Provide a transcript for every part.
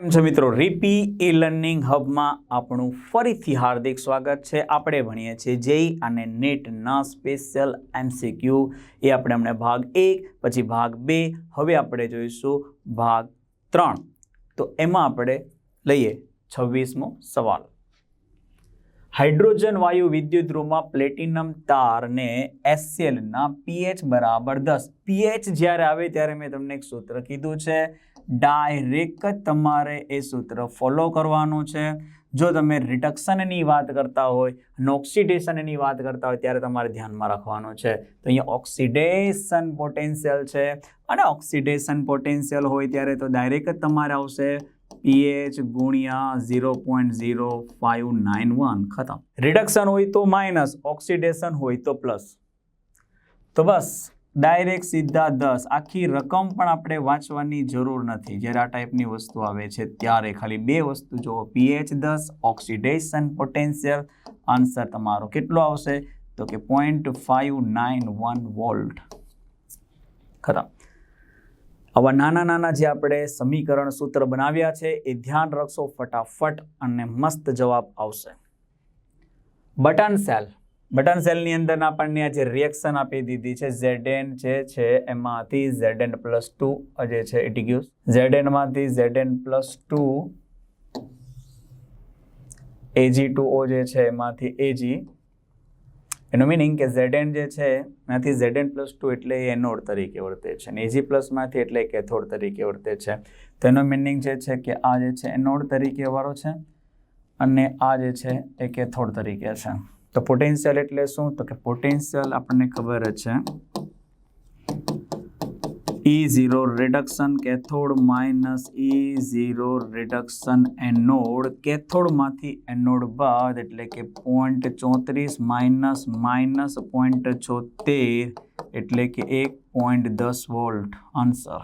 કેમ છે મિત્રો? રીપી એ લર્નિંગ હબમાં આપણું ફરીથી હાર્દિક સ્વાગત છે. આપણે ભણીએ છીએ જેઈ અને નેટના સ્પેશિયલ એમસીક્યુ એ આપણે હમણાં ભાગ એક, પછી ભાગ બે, હવે આપણે જોઈશું ભાગ ત્રણ. તો એમાં આપણે લઈએ છવ્વીસમો સવાલ. હાઇડ્રોજન વાયુ વિદ્યુત ધ્રુવમાં પ્લેટિનમ તારને એસસીએલના પીએચ બરાબર દસ. પીએચ જ્યારે આવે ત્યારે મેં તમને એક સૂત્ર કીધું છે. ડાયરેક્ટ તમારે એ સૂત્ર ફોલો કરવાનું છે. જો તમે રિડક્શનની વાત કરતા હોય, અને ઓક્સિડેશનની વાત કરતા હોય, ત્યારે તમારે ધ્યાનમાં રાખવાનું છે. તો અહીંયા ઓક્સિડેશન પોટેન્શિયલ છે. અને ઓક્સિડેશન પોટેન્શિયલ હોય ત્યારે તો ડાયરેક્ટ તમારે આવશે પીએચ ગુણ્યા zero point zero five nine one ખતમ. રિડક્શન હોય તો માઇનસ ઓક્સિડેશન હોય તો પ્લસ તો બસ. ડાયરેક્ટ સીધા દસ. આખી રકમ પણ આપણે વાંચવાની જરૂર નથી. જ્યારે આ ટાઈપની વસ્તુ આવે છે, ત્યારે ખાલી બે વસ્તુ જુઓ. પીએચ દસ ઓક્સિડેશન પોટેન્શિયલ આન્સર તમારો કેટલો આવશે? તો કે point five nine one volt ખરા. આવા નાના નાના જે આપણે સમીકરણ સૂત્ર બનાવ્યા છે, એ ધ્યાન રાખશો ફટાફટ અને મસ્ત જવાબ આવશે. બટન સેલ બટન સેલની અંદર આપણને આ જે રિએક્શન આપી દીધી છે ઝેડએન જે છે, એમાંથી ઝેડએન પ્લસ ટુ જે છે એટી ગયું. ઝેડએનમાંથી ZN plus two AG two O જે છે, એમાંથી એજી એનું મિનિંગ કે ઝેડએન જે છે, એનાથી ઝેડએન પ્લસ ટુ એટલે એ એનોડ તરીકે વર્તે છે. અને એજી પ્લસમાંથી એટલે કેથોડ તરીકે વર્તે છે. તો એનો મિનિંગ જે છે કે આ જે છે, એનોડ તરીકે વાળો છે અને આ જે છે, એ કેથોડ તરીકે છે. તો પોટેન્શિયલ એટલે શું? તો કે પોટેન્શિયલ આપણને ખબર છે. E reduction cathode minus E zero reduction anode કેથોડમાંથી anode બાદ એટલે કે પોઈન્ટ ચોત્રીસ માઇનસ માઇનસ પોઈન્ટ છોતેર એટલે કે એક પોઈન્ટ દસ વોલ્ટ આન્સર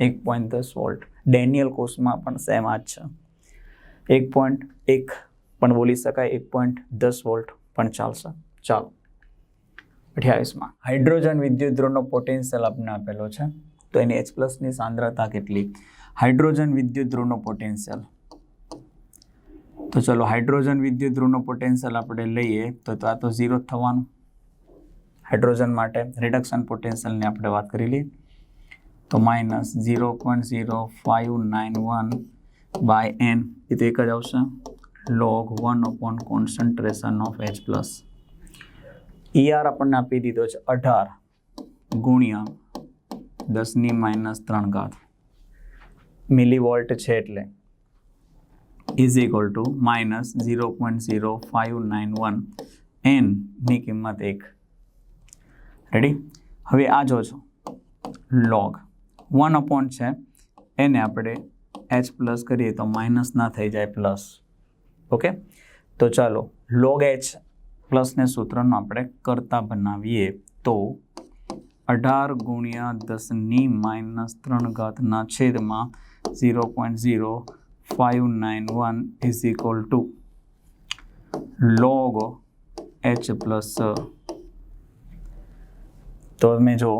એક પોઈન્ટ દસ વોલ્ટ ડેનિયલ કોર્સમાં પણ સેમ આ જ છે. એક પોઈન્ટ એક પણ બોલી શકાય, એક પોઈન્ટ દસ વોલ્ટ પણ ચાલશે. ચાલો, અઠ્યાવીસમાં. હાઇડ્રોજન વિદ્યુત ધ્રુવનો પોટેન્શિયલ આપણને આપેલો છે. તો એની એચ પ્લસની સાંદ્રતા કેટલી? હાઇડ્રોજન વિદ્યુત ધ્રુવનો પોટેન્શિયલ તો ચલો હાઇડ્રોજન વિદ્યુત ધ્રુવનો પોટેન્શિયલ આપણે લઈએ, તો આ તો ઝીરો થવાનું. હાઇડ્રોજન માટે રિડક્શન પોટેન્શિયલની આપણે વાત કરી લઈએ. તો minus zero point zero five nine one by N એ તો એક જ આવશે. Log one upon concentration of H plus ER આપણને આપી દીધો છે અઢાર ગુણ્યા દસની માઇનસ ત્રણ ઘાત. મિલીવોલ્ટ છે એટલે is equal to minus zero point zero five nine one એનની કિંમત એક. રેડી હવે આ જો છો. લોગ વન અપોન છે. એને આપણે એચ પ્લસ કરીએ તો માઇનસ ના થઈ જાય પ્લસ ઓકે? તો ચાલો લોગ એચ પ્લસને સૂત્રનું આપણે કરતા બનાવીએ તો અઢાર ગુણ્યા દસની માઇનસ ત્રણ ઘાતના છેદમાં zero point zero five nine one is equal to log H plus તો તમે જો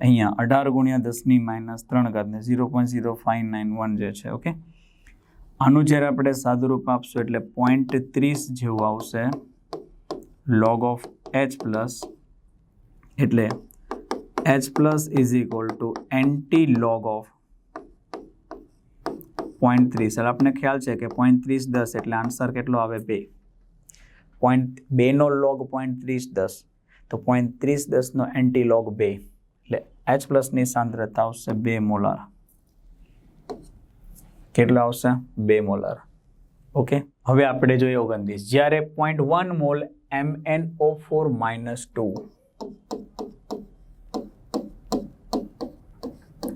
અહીંયા અઢાર ગુણ્યા દસની માઇનસ ત્રણ ઘાતને zero point zero five nine one જે છે, ઓકે? આનું જ્યારે આપણે સાદુરૂપ આપશું એટલે પોઈન્ટ ત્રીસ જેવું આવશે. લોગ ઓફ એચ પ્લસ એટલે H plus is equal to anti log of point ત્રીસ એટલે આપણને ખ્યાલ છે કે પોઈન્ટ ત્રીસ દસ, એટલે આન્સર કેટલો આવે? બે. પોઈન્ટ બેનો લોગ પોઈન્ટ ત્રીસ દસ. તો પોઈન્ટ ત્રીસ દસનો એન્ટી લોગ બે. એટલે એચ પ્લસની સાંદ્રતા આવશે બે મોલાર. કેટલા આવશે? બે મોલર. ઓકે? હવે આપણે જોઈએ ઓગણત્રીસ. જ્યારે point one mole MNO four minus two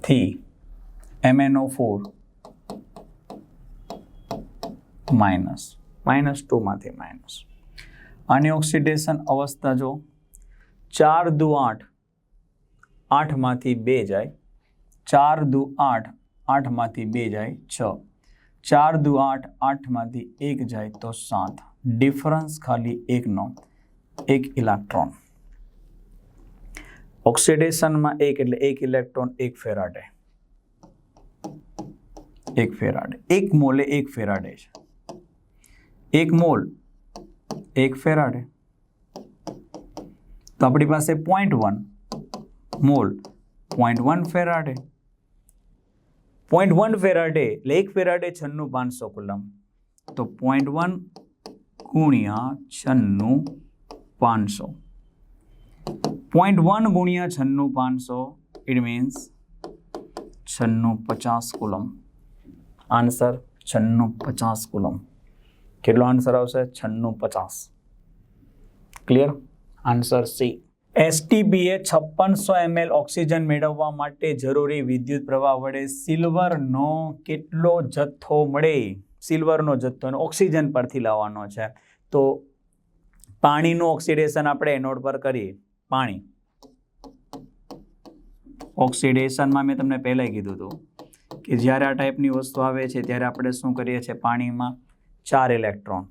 થી MnO4 માઇનસ માઇનસ ટુમાંથી માઇનસ આની ઓક્સિડેશન અવસ્થા જો ચાર દુ આઠ, આઠમાંથી બે જાય, ચાર દુ આઠ આઠમાંથી બે જાય છ ચાર દુ આઠ આઠમાંથી એક જાય તો સાત ડિફરન્સ ખાલી એકનો એક ઇલેક્ટ્રોન ઓક્સિડેશનમાં એક એટલે એક ઇલેક્ટ્રોન એક ફેરાડે એક ફેરાડે એક મોલે એક ફેરાડે છે એક મોલ એક ફેરાડે તો આપણી પાસે point one mole point one Faraday point one Faraday એટલે એક ફેરાડે છન્નું પાંચસો કુલમ તો પોઈન્ટ વન ગુણ્યા છન્નું પાંચસો પોઈન્ટ વન ગુણ્યા છન્નું પાંચસો ઇટ મીન્સ છન્નું પચાસ કુલમ આન્સર છન્નું પચાસ કુલમ કેટલો આન્સર આવશે? છન્નું પચાસ ક્લિયર આન્સર સી એસટીબીએ છપ્પનસો એમએલ ઓક્સિજન મેળવવા માટે જરૂરી વિદ્યુત પ્રવાહ વડે સિલ્વરનો કેટલો જથ્થો મળે? સિલ્વરનો જથ્થો ઓક્સિજન પરથી લાવવાનો છે. તો પાણીનું ઓક્સિડેશન આપણે એનોડ પર કરીએ. પાણી. ઓક્સિડેશનમાં મેં તમને પહેલાં કીધું હતું કે જ્યારે આ ટાઈપની વસ્તુ આવે છે, ત્યારે આપણે શું કરીએ છીએ? પાણીમાં ચાર ઇલેક્ટ્રોન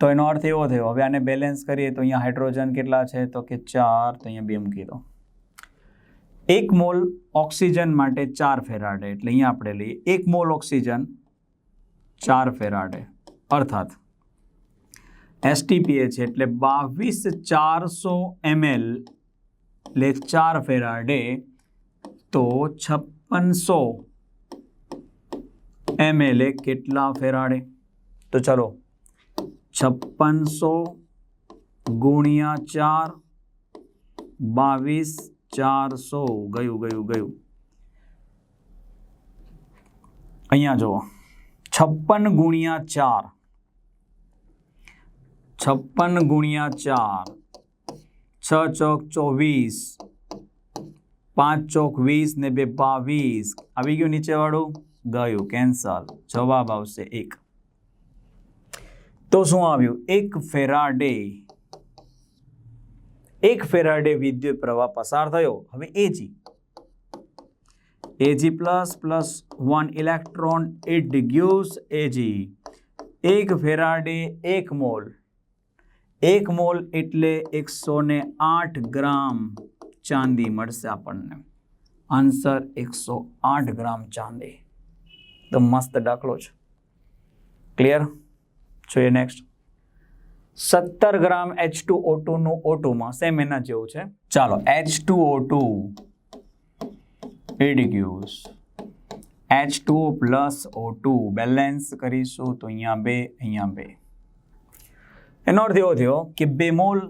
તો એનો અર્થ એવો થયો, હવે આને બેલેન્સ કરીએ તો અહીંયા હાઇડ્રોજન કેટલા છે? તો કે ચાર, તો અહીંયા બે મૂકી દો. એક મોલ ઓક્સિજન માટે ચાર ફેરાડે, એટલે અહીંયા આપણે લઈએ, એક મોલ ઓક્સિજન ચાર ફેરાડે, અર્થાત એસટીપીએ છે એટલે બાવીસ ચારસો એમએલ એટલે ચાર ફેરાડે તો છપ્પનસો એમએલ એ કેટલા ફેરાડે? તો ચલો છપ્પનસો ગુણ્યા ચાર, બાવીસ ચારસો. ગયું ગયું ગયું. અહીંયા જુઓ. છપ્પન ગુણ્યા ચાર. છપ્પન ગુણ્યા ચાર. છ ચોક ચોવીસ. પાંચ ચોક વીસ ને બે બાવીસ. આવી ગયું નીચેવાળું? ગયું. કેન્સલ. જવાબ આવશે એક. તો શું આવ્યું? એક ફેરાડે એક ફેરાડે વિદ્યુત પ્રવાહ પસાર થયો. હવે AG AG plus plus one electron it ડિગ્યુઝ એજી એક ફેરાડે, એક મોલ. એક મોલ એટલે એકસો ને આઠ ગ્રામ ચાંદી મળશે આપણને. આન્સર, એકસો આઠ ગ્રામ ચાંદી. તો મસ્ત દાખલો છે. ક્લિયર જોઈએ નેક્સ્ટ સત્તર ગ્રામ એચ ટુ ઓ ટુનું ઓ ટુમાં સેમ એના જેવું છે. ચાલો H two O two એડિક્યુસ H two plus O two balance કરીશું તો અહીંયા બે અહીંયા બે. એનો અર્થ એવો થયો કે બે મોલ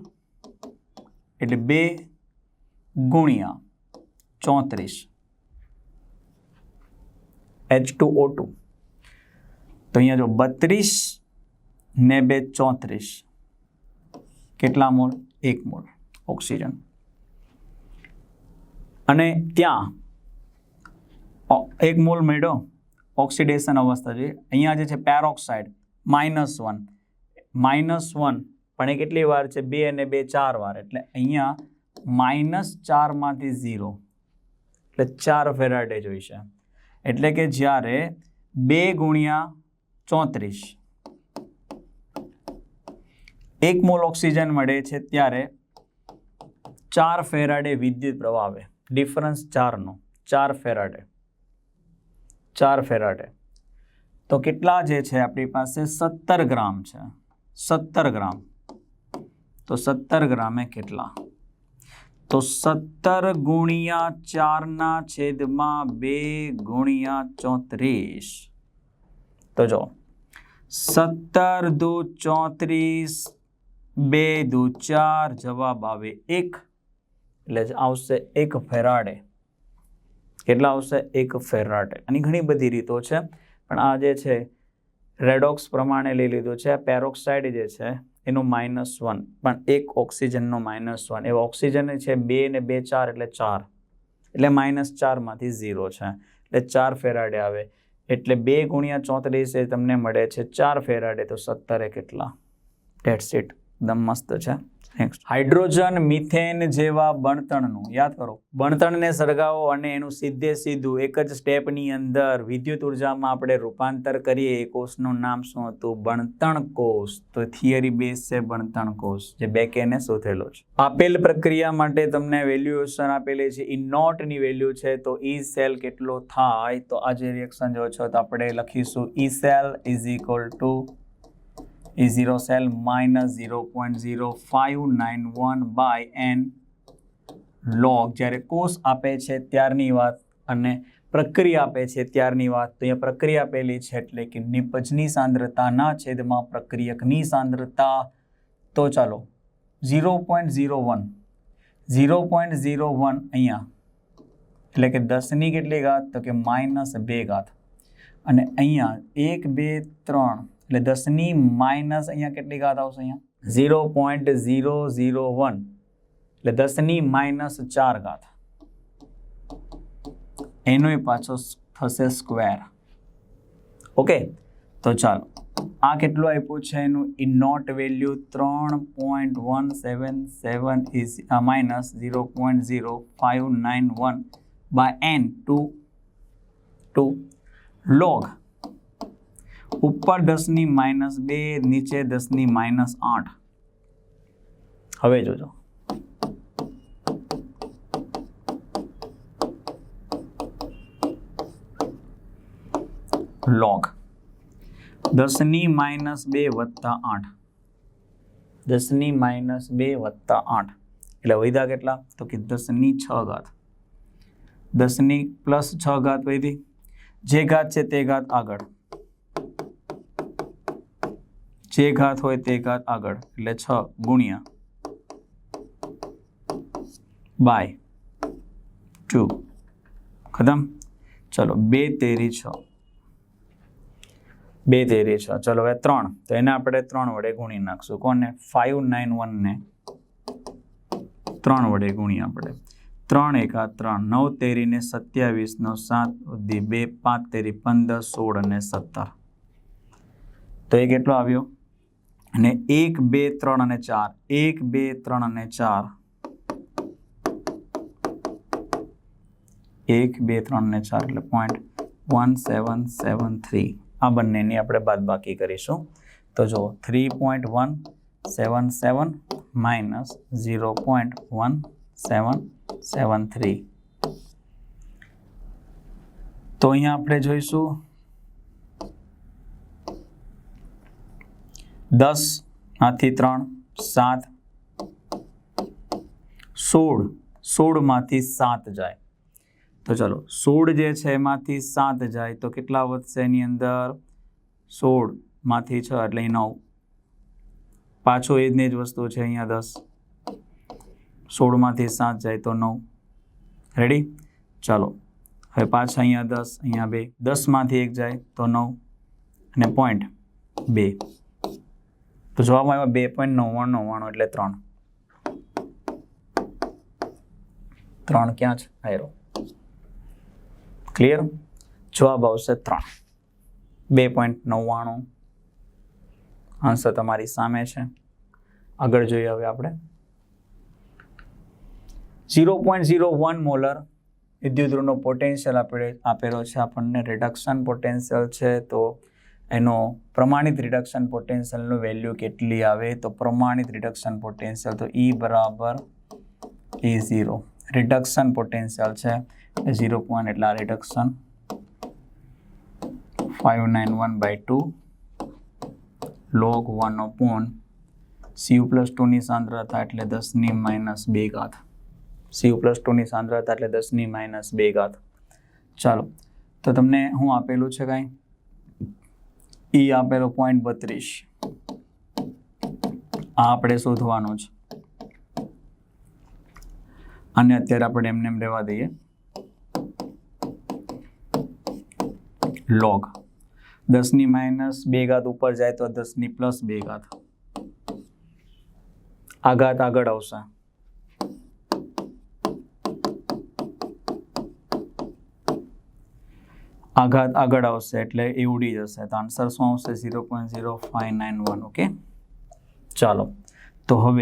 એટલે બે ગુણ્યા ચોત્રીસ. એચ ટુ ઓ ટુ તો અહીંયા જો બત્રીસ ને બે ચોત્રીસ. કેટલા મૂળ એક મૂળ ઓક્સિજન. અને ત્યાં એક મોલ મળ્યો ઓક્સિડેશન અવસ્થા છે અહીંયા જે છે peroxide, minus one. Minus one પણ એ કેટલી વાર છે? બે અને બે ચાર વાર. એટલે અહીંયા માઇનસ ચારમાંથી ઝીરો. એટલે ચાર ફેરાડે જોઈશે એટલે કે જ્યારે બે ગુણ્યા ચોત્રીસ એક મોલ ઓક્સિજન મળે છે ત્યારે ચાર ફેરાડે વિદ્યુત પ્રવાહ આવે ડિફરન્સ ચારનો. ચાર ફેરાડે. ચાર ફેરાડે. તો કેટલા જે છે આપણી પાસે? સત્તર ગ્રામ છે. સત્તર ગ્રામ. તો સત્તર ગ્રામે કેટલા? તો સત્તર ગુણ્યા ચારના છેદમાં બે ગુણ્યા ચોત્રીસ. તો જો, સત્તર દુ ચોત્રીસ બે દુ ચાર જવાબ આવે. એક એટલે આવશે એક ફેરાડે. કેટલા આવશે? એક ફેરાડે. આની ઘણી બધી રીતો છે. પણ આ જે છે, રેડોક્સ પ્રમાણે લઈ લીધું છે. પેરોક્સાઇડ જે છે, એનું માઇનસ વન. પણ એક ઓક્સિજનનો માઇનસ વન. એ ઓક્સિજન છે બે ને બે ચાર એટલે ચાર. એટલે માઇનસ ચારમાંથી ઝીરો છે. એટલે ચાર ફેરાડે આવે. એટલે બે ગુણ્યા ચોત્રીસ એ તમને મળે છે ચાર ફેરાડે. તો સત્તરે કેટલા? ડેટ્સ ઇટ એકદમ મસ્ત છે. નેક્સ્ટ હાઇડ્રોજન મિથેન જેવા બણતણનું યાદ કરો. બણતણને સળગાવો અને એનું સીધે સીધું એક જ સ્ટેપની અંદર વિદ્યુત ઉર્જામાં આપણે રૂપાંતર કરીએ. એ કોષનું નામ શું હતું? બણતણ કોષ. તો થિયરી બેઝ છે બણતણ કોષ, જે બેકેને શોધેલો છે. આપેલ પ્રક્રિયા માટે તમને વેલ્યુએશન આપેલી છે. ઈ નોટની વેલ્યુ છે, તો ઈ સેલ કેટલો થાય? તો આ જે રિએક્શન જો છો તો આપણે લખીશું E cell is equal to point zero five nine one by N log. જ્યારે કોષ આપે છે ત્યારની વાત અને પ્રક્રિયા આપે છે ત્યારની વાત, તો અહીંયા પ્રક્રિયા આપેલી છે એટલે કે નિપજની સાંદ્રતાના છેદમાં પ્રક્રિયકની સાંદ્રતા. તો ચાલો, zero point zero one, zero point zero one અહીંયા, એટલે કે દસની કેટલી ઘાત? તો કે માઇનસ બે ઘાત. અને અહીંયા એક, બે, ત્રણ એટલે દસની માઇનસ અહીંયા કેટલી ઘાત આવશે અહીંયા? Zero point zero zero one. એટલે દસની માઇનસ ચાર ઘાત. એનોય પાછો થશે સ્ક્વેર. ઓકે? તો ચાલો. આ કેટલું આપ્યું છે એનું? ઈ નોટ વેલ્યુ ત્રણ point one seven seven is minus zero point zero five nine one by N two two. Log. ઉપર દસની માઇનસ બે, નીચે દસની માઇનસ આઠ. હવે જોજો. લોગ દસની માઇનસ બે વત્તા આઠ. દસની માઇનસ બે વત્તા આઠ. એટલે વૈધા કેટલા? તો કે દસની છ ઘાત. દસની પ્લસ છ ઘાત વૈધી. જે ઘાત છે તે ઘાત આગળ. જે ઘાત હોય તે ઘાત આગળ. એટલે છ ગુણ્યા બાય ટુ. ખતમ? ચલો, બે તેરી છ. બે તેરી છ. ચલો, હવે ત્રણ. તો એને આપણે ત્રણ વડે ગુણી નાખશું. કોને? ફાઇવ નાઇન વનને ત્રણ વડે ગુણી આપણે. ત્રણ એકા ત્રણ. નવ તેરીને સત્યાવીસનો સાત સુધી બે, પાંચ તેરી પંદર સોળ અને સત્તર. તો એ કેટલો આવ્યો? અને એક, બે, ત્રણ અને ચાર. એક, બે, ત્રણ અને ચાર. એક, બે, ત્રણ અને ચાર, એટલે point one seven seven three આ બંનેની આપણે બાદબાકી કરીશું. તો જો three point one seven seven minus zero point one seven seven three તો અહીંયા આપણે જોઈશું દસમાંથી ત્રણ, સાત. સોળ. સોળમાંથી સાત જાય. તો ચલો, સોળ જે છે એમાંથી સાત જાય. તો કેટલા વધશે એની અંદર? સોળમાંથી છ, એટલે નવ. પાછો એ જ વસ્તુ છે અહીંયા દસ. સોળમાંથી સાત જાય તો નવ. રેડી ચાલો. હવે પાછા અહીંયા દસ, અહીંયા બે. દસમાંથી એક જાય તો નવ. અને પોઈન્ટ બે. તો જોવામાં આવ્યા બે પોઈન્ટ નવ્વાણું નવ્વાણું એટલે ત્રણ. ત્રણ ક્યાં છે? આયરો. ક્લિયર જવાબ આવશે ત્રણ. બે પોઈન્ટ નવ્વાણું. આન્સર તમારી સામે છે. આગળ જોઈએ હવે આપણે. Zero point zero one molar વિદ્યુતઋણનો potential આપણે આપેલો છે. આપણને રિડક્શન પોટેન્શિયલ છે તો એનો પ્રમાણિત રિડક્શન પોટેન્શિયલનું વેલ્યુ કેટલી આવે તો પ્રમાણિત રિડક્શન પોટેન્શિયલ તો ઈ બરાબર એ ઝીરો રિડક્શન પોટેન્શિયલ છે એ ઝીરો પોઈન્ટ એટલે આ reduction five nine one by two log one upon CU plus ટુની સાંદ્રતા એટલે દસની માઇનસ બે ઘાત. સીયુ પ્લસ ટુની સાંદ્રતા એટલે દસની માઇનસ બે ઘાત. ચાલો, તો તમને હું આપેલું છે કાંઈ? ઈ આપેલો પોઈન્ટ બત્રીસ. આ આપણે શોધવાનો છે. અને અત્યારે આપણે એમને એમ રહેવા દઈએ. લોગ દસની માઇનસ બે ઘાત ઉપર જાય તો દસની પ્લસ બે ઘાત. આ ઘાત આગળ આવશે. आघात आग आटे एवडी जैसे तो answer show zero point zero five nine one okay चलो तो हम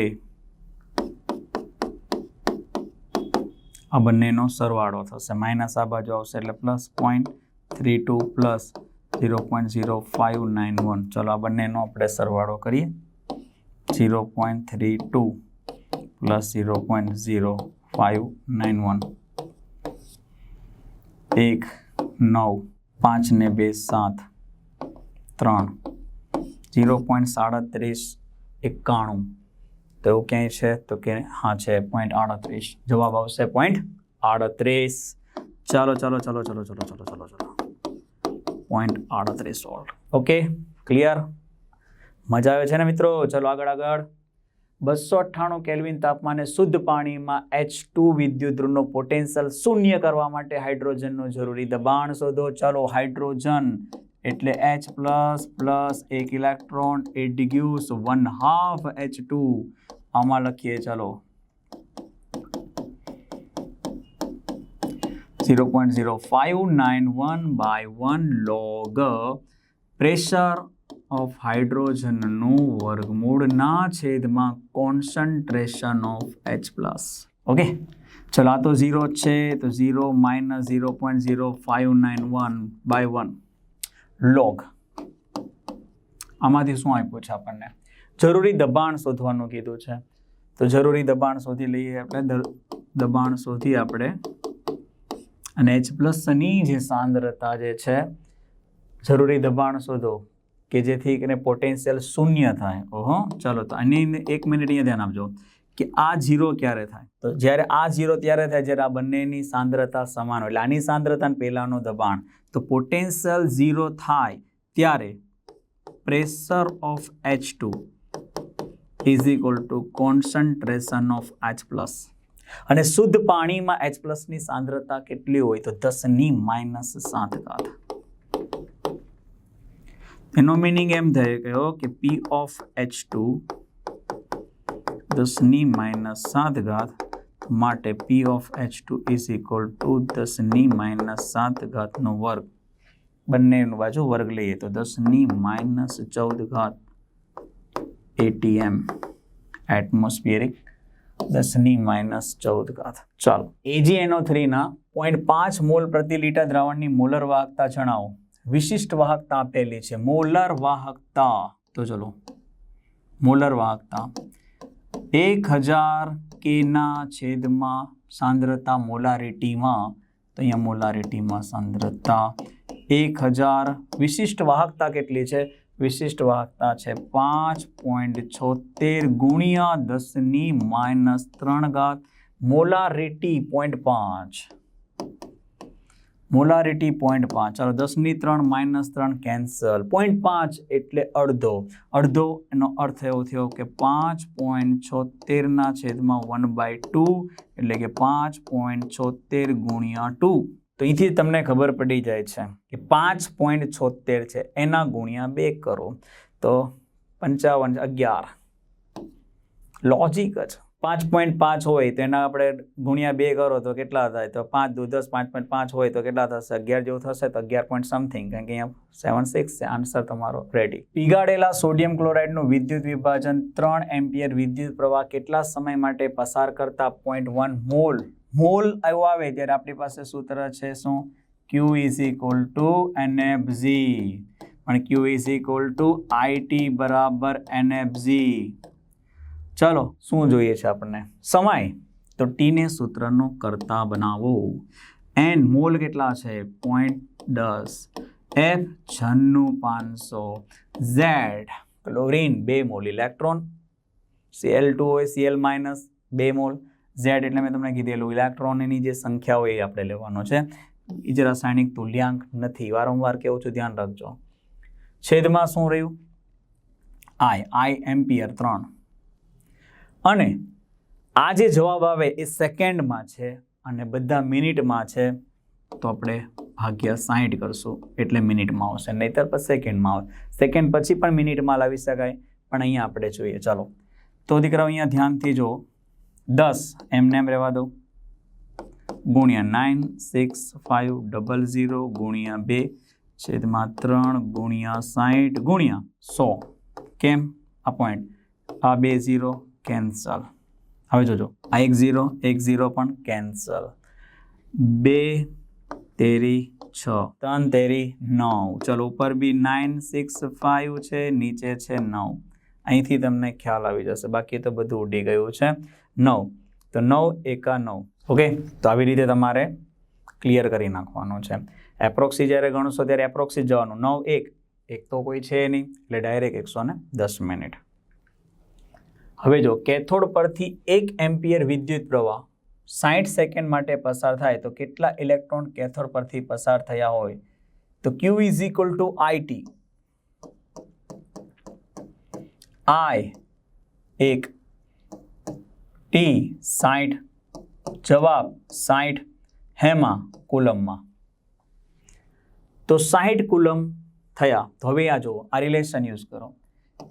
आ बो सरवाड़ो माइनस आ बाजू आ plus point three two plus zero point zero five nine one चलो आ बने अपने सरवाड़ो करिए zero point three two plus zero point zero five nine one एक નવ, પાંચ ને બે, સાત, ત્રણ, ઝીરો પોઈન્ટ સાડત્રીસ, એકાણું. તો એવું ક્યાંય છે? તો કે હા છે પોઈન્ટ આડત્રીસ. જવાબ આવશે પોઈન્ટ આડત્રીસ. ચાલો ચાલો ચાલો ચાલો ચાલો ચાલો ચાલો ચાલો. પોઈન્ટ આડત્રીસ. ઓલ ઓકે ક્લિયર મજા આવે છે ને મિત્રો? ચલો આગળ આગળ. બસો અઠ્ઠાણું કેલ્વિન તાપમાને શુદ્ધ પાણીમાં એચ ટુ વિદ્યુત ઋણનો પોટેન્શિયલ શૂન્ય કરવા માટે હાઇડ્રોજનનું જરૂરી દબાણ શોધો. ચાલો હાઇડ્રોજન એટલે એચ પ્લસ પ્લસ એક ઇલેક્ટ્રોન એ ડિગ્યુસ વન હાફ એચ ટુ આમાં લખીએ, ચાલો. Zero point zero five nine one by one log pressure of હાઇડ્રોજનનું વર્ગમૂળના છેદમાં concentration of H plus okay ચલો, આ તો ઝીરો છે, તો zero minus zero point zero five nine one by one log આમાંથી શું આપ્યું છે આપણને? જરૂરી દબાણ શોધવાનું કીધું છે. તો જરૂરી દબાણ શોધી લઈએ આપણે. દબાણ શોધી આપણે. અને એચ પ્લસની જે સાંદ્રતા જે છે, જરૂરી દબાણ શોધો. કે જેથી કરીને પોટેન્શિયલ શૂન્ય થાય. ઓહો, ચલો તો આની એક મિનિટ અહીંયા ધ્યાન આપજો કે આ ઝીરો ક્યારે થાય? તો જ્યારે આ ઝીરો ત્યારે થાય જ્યારે આ બંનેની સાંદ્રતા સમાન હોય. એટલે આની સાંદ્રતા અને પહેલાંનું દબાણ. તો પોટેન્શિયલ ઝીરો થાય ત્યારે pressure of H two is equal to concentration of H plus અને શુદ્ધ પાણીમાં એચ પ્લસની સાંદ્રતા કેટલી હોય? તો દસની માઇનસ સાત ઘાત. એનો મિનિંગ એમ થયો કે પી ઓફ એચ ટુ દસની માઇનસ સાત ઘાત માટે P of H two is equal to દસની માઇનસ સાત ઘાતનો વર્ગ. બંનેનું બાજુ વર્ગ લઈએ તો દસની માઇનસ ચૌદ ઘાત એટીએમ એટમોસ્ફિયરિક દસની માઇનસ ચૌદ ઘાત. ચાલો એજીએનઓ થ્રીના પોઈન્ટ પાંચ મોલ પ્રતિ લીટર દ્રાવણની મોલર વાહકતા જણાવો. વિશિષ્ટ વાહકતા આપેલી છે. મોલર વાહકતા. તો ચલો, મોલર વાહકતા. એક હજાર કેના છેદમાં સાંદ્રતા મોલારિટીમાં, તો અહીંયા મોલારિટીમાં સાંદ્રતા. એક હજાર વિશિષ્ટ વાહકતા કેટલી છે? વિશિષ્ટ વાહકતા છે પાંચ પોઈન્ટ છોતેર ગુણ્યા દસની માઇનસ ત્રણ ઘાત. મોલારિટી પોઈન્ટ પાંચ. મોલારિટી પોઈન્ટ પાંચ. ચાલો દસની ત્રણ માઇનસ ત્રણ કેન્સલ પોઈન્ટ પાંચ એટલે અડધો. અડધો એનો અર્થ એવો થયો કે પાંચ પોઈન્ટ છોતેરના છેદમાં વન બાય ટુ એટલે કે પાંચ પોઈન્ટ છોતેર ગુણ્યા ટુ તો અહીંથી તમને ખબર પડી જાય છે કે પાંચ પોઈન્ટ છોતેર છે. એના ગુણ્યા બે કરો. તો પંચાવન, અગિયાર. લોજિક જ. પાંચ પોઈન્ટ પાંચ હોય તો એના આપણે ગુણ્યા બે કરો તો કેટલા થાય? તો પાંચ દુ દસ, પાંચ પોઈન્ટ પાંચ હોય તો કેટલા થશે? અગિયાર જેવું થશે તો અગિયાર પોઈન્ટ સમથિંગ, કારણ કે અહીંયા સેવન સિક્સ છે. આન્સર તમારો રેડી પીગાડેલા સોડિયમ ક્લોરાઇડનું વિદ્યુત વિભાજન ત્રણ એમ્પિયર વિદ્યુત પ્રવાહ કેટલા સમય માટે પસાર કરતા? પોઈન્ટ વન મોલ મોલ આવ્યો આવે ત્યારે આપણી પાસે સૂત્ર છે શું? Q is equal to NFZ પણ Q is equal to IT બરાબર એનએફઝી ચલો, શું જોઈએ છે આપણને? સમય. તો ટીને સૂત્રનો કરતા બનાવો. એન મોલ કેટલા છે? પોઈન્ટ દસ. એફ છન્નું પાંચસો. ઝેડ. ક્લોરીન બે મોલ. ઇલેક્ટ્રોન. સીએલ ટુ હોય સીએલ માઇનસ બે મોલ. ઝેડ એટલે મેં તમને કીધેલું. ઇલેક્ટ્રોનની જે સંખ્યા હોય એ આપણે લેવાનો છે. એ જે રાસાયણિક તુલ્યાંક નથી. વારંવાર કેવું છું? ધ્યાન રાખજો. છેદમાં શું રહ્યું? આઈ આઈ એમ્પિયર ત્રણ. અને આ જે જવાબ આવે એ સેકન્ડમાં છે અને બધા મિનિટમાં છે, તો આપણે ભાગ્યા સાહીઠ કરશું. એટલે મિનિટમાં આવશે, નહીતર પછી સેકન્ડમાં આવે સેકન્ડ પછી પણ મિનિટમાં લાવી શકાય, પણ અહીંયા આપણે જોઈએ. ચાલો, તો દીકરાઓ, અહીંયા ધ્યાનથી જો દસ, એમને એમ રહેવા દો ગુણ્યા nine, six, five, double zero, ગુણ્યા બે, છેદમાં ત્રણ, ગુણ્યા સાહીઠ ગુણ્યા સો. કેમ? આ પોઈન્ટ આ બે ઝીરો કેન્સલ. હવે જોજો. આ એક ઝીરો એક ઝીરો પણ કેન્સલ. બે, તેરી, છ. ત્રણ, તેરી, નવ. ચલો, ઉપર બી નાઇન, સિક્સ, ફાઇવ છે, નીચે છે, નવ. અહીંથી તમને ખ્યાલ આવી જશે. બાકી તો બધું ઉડી ગયું છે. નવ. તો નવ એકા નવ. ઓકે? તો આવી રીતે તમારે ક્લિયર કરી નાખવાનું છે. એપ્રોક્સી જ્યારે ગણશો ત્યારે એપ્રોક્સી જવાનું. નવ એક. એક તો કોઈ છે નહીં. એટલે ડાયરેક્ટ એકસો દસ મિનિટ. હવે જો કેથોડ પરથી એક એમ્પિયર વિદ્યુત પ્રવાહ સાઠ સેકન્ડ માટે પસાર થાય, તો કેટલા ઇલેક્ટ્રોન કેથોડ પરથી પસાર થયા હોય? તો Q is equal to IT I એક ટી સાઠ જવાબ સાઠ હેમાં કુલમમાં. તો સાઠ કુલમ થયા. તો હવે આ જુઓ, આ રિલેશન યુઝ કરો.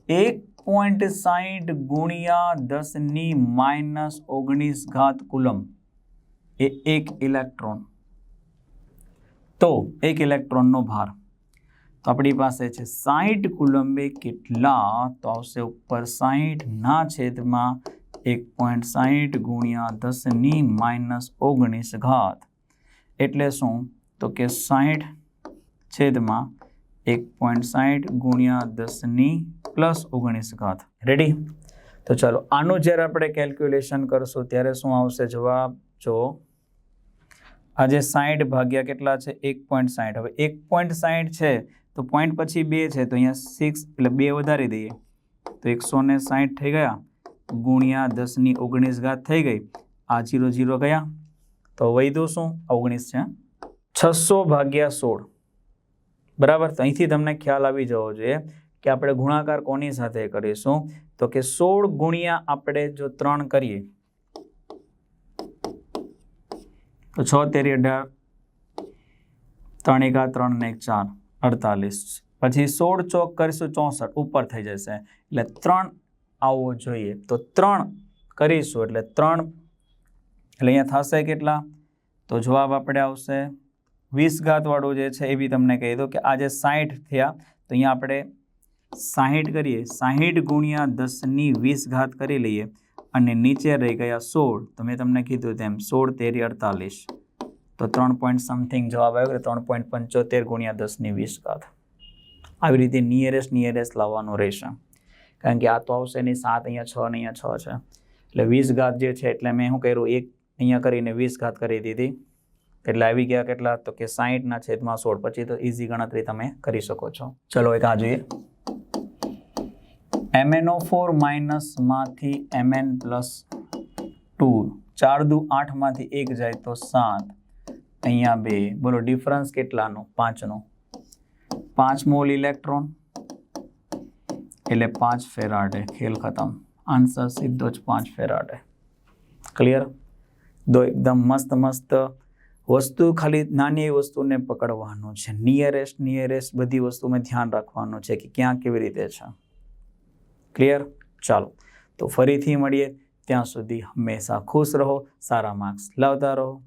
એક પોઈન્ટ સાહીઠ ગુણ્યા દસની માઇનસ ઓગણીસ ઘાત કુલમ એ એક ઇલેક્ટ્રોન. તો એક ઇલેક્ટ્રોનનો ભાર. તો આપણી પાસે છે સાઠ કુલંબે કેટલા? તો આવશે ઉપર સાઠના છેદમાં એક પોઈન્ટ સાહીઠ ગુણ્યા દસની માઇનસ ઓગણીસ ઘાત. એટલે શું? તો કે સાઠ છેદમાં એક પોઈન્ટ સાઠ ગુણ્યા દસની પ્લસ ઓગણીસ ઘાત. રેડી તો ચાલો, આનું જ્યારે આપણે કેલ્ક્યુલેશન કરશું, ત્યારે શું આવશે જવાબ? જો, આજે સાઠ ભાગ્યા કેટલા છે? એક પોઈન્ટ સાઠ. હવે એક પોઈન્ટ સાઠ છે, તો પોઈન્ટ પછી બે છે, તો અહીંયા સિક્સ એટલે બે વધારી દઈએ. તો એકસો ને સાઠ થઈ ગયા, ગુણ્યા દસની ઓગણીસ ઘાત થઈ ગઈ. આ જીરો જીરો ગયા. તો વધ્યું શું? ઓગણીસ છે છસો ભાગ્યા સોળ. બરાબર? તો અહીંથી તમને ખ્યાલ આવી જવો જોઈએ કે આપણે ગુણાકાર કોની સાથે કરીશું? તો કે સોળ ગુણ્યા આપણે જો ત્રણ કરીએ, તો છ તેરી અઢાર, ત્રણ એકા ત્રણ ને એક ચાર, અડતાલીસ. પછી સોળ ચોક કરીશું, ચોસઠ, ઉપર થઈ જશે. એટલે ત્રણ આવવો જોઈએ. તો ત્રણ કરીશું, એટલે ત્રણ, એટલે અહીંયા થશે કેટલા? તો જવાબ આપણે આવશે વીસ ઘાતવાળું જે છે એ બી તમને કહી દો કે આજે સાહીઠ થયા, તો અહીંયા આપણે સાહીઠ કરીએ સાહીઠ ગુણ્યા દસની વીસ ઘાત કરી લઈએ અને નીચે રહી ગયા સોળ. તો મેં તમને કીધું તેમ સોળ, તેરી, અડતાલીસ. તો ત્રણ પોઈન્ટ સમથિંગ જવાબ આવ્યો કે ત્રણ પોઈન્ટ પંચોતેર ગુણ્યા દસની વીસ ઘાત આવી રીતે નિયરેસ્ટ નિયરેસ્ટ લાવવાનું રહેશે. કારણ કે આ તો આવશે નહીં, સાત અહીંયા છ ને અહીંયા છ છે. એટલે વીસ ઘાત જે છે એટલે મેં શું કર્યું? એક અહીંયા કરીને વીસ ઘાત કરી દીધી. એટલે આવી ગયા, કેટલા? તો કે સાહીઠના છેદમાં સોળ. પછી તો ઇઝી ગણતરી તમે કરી શકો છો. ચલો એક આ જોઈએ. એમએનઓ ફોર માઇનસમાંથી એમએન પ્લસ ટુ. ચાર દુ આઠમાંથી એક જાય તો સાત. અહીંયા બે. બોલો, ડિફરન્સ કેટલાનો? પાંચનો. પાંચ મોલ ઇલેક્ટ્રોન. એટલે પાંચ ફેરાડે. ખેલ ખતમ. આન્સર સીધો જ પાંચ ફેરાડે. ક્લિયર દો, એકદમ મસ્ત મસ્ત વસ્તુ ખાલી નાની વસ્તુને પકડવાનું છે. નિયરેસ્ટ નિયરેસ્ટ બધી વસ્તુમાં ધ્યાન રાખવાનું છે કે ક્યાં કેવી રીતે છે. ક્લિયર ચાલો. તો ફરીથી મળીએ. ત્યાં સુધી હંમેશા ખુશ રહો, સારા માર્ક્સ લાવતા રહો.